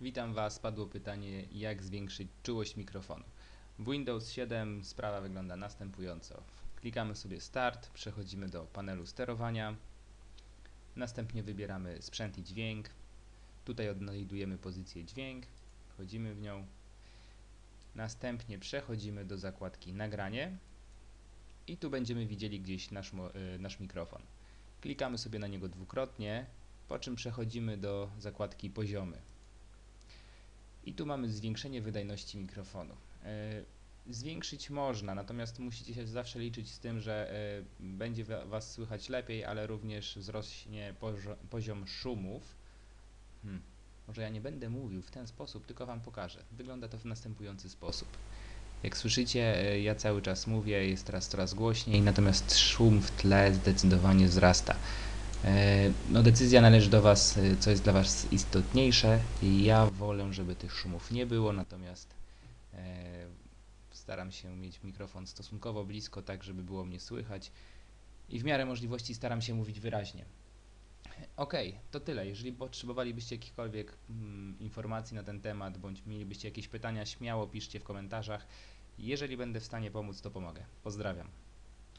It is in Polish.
Witam Was. Padło pytanie, jak zwiększyć czułość mikrofonu. W Windows 7 sprawa wygląda następująco. Klikamy sobie Start, przechodzimy do panelu sterowania, następnie wybieramy sprzęt i dźwięk. Tutaj odnajdujemy pozycję dźwięk, wchodzimy w nią. Następnie przechodzimy do zakładki nagranie i tu będziemy widzieli gdzieś nasz, y, nasz mikrofon. Klikamy sobie na niego dwukrotnie, po czym przechodzimy do zakładki poziomy. I tu mamy zwiększenie wydajności mikrofonu. E, Zwiększyć można, natomiast musicie się zawsze liczyć z tym, że e, będzie wa- Was słychać lepiej, ale również wzrośnie pozio- poziom szumów. Hmm. Może ja nie będę mówił w ten sposób, tylko Wam pokażę. Wygląda to w następujący sposób. Jak słyszycie, e, ja cały czas mówię, jest teraz coraz głośniej, natomiast szum w tle zdecydowanie wzrasta. E, No decyzja należy do Was, e, co jest dla Was istotniejsze. Ja wolę, żeby tych szumów nie było, natomiast e, staram się mieć mikrofon stosunkowo blisko, tak żeby było mnie słychać i w miarę możliwości staram się mówić wyraźnie. Ok, to tyle. Jeżeli potrzebowalibyście jakichkolwiek mm, informacji na ten temat, bądź mielibyście jakieś pytania, śmiało piszcie w komentarzach. Jeżeli będę w stanie pomóc, to pomogę. Pozdrawiam.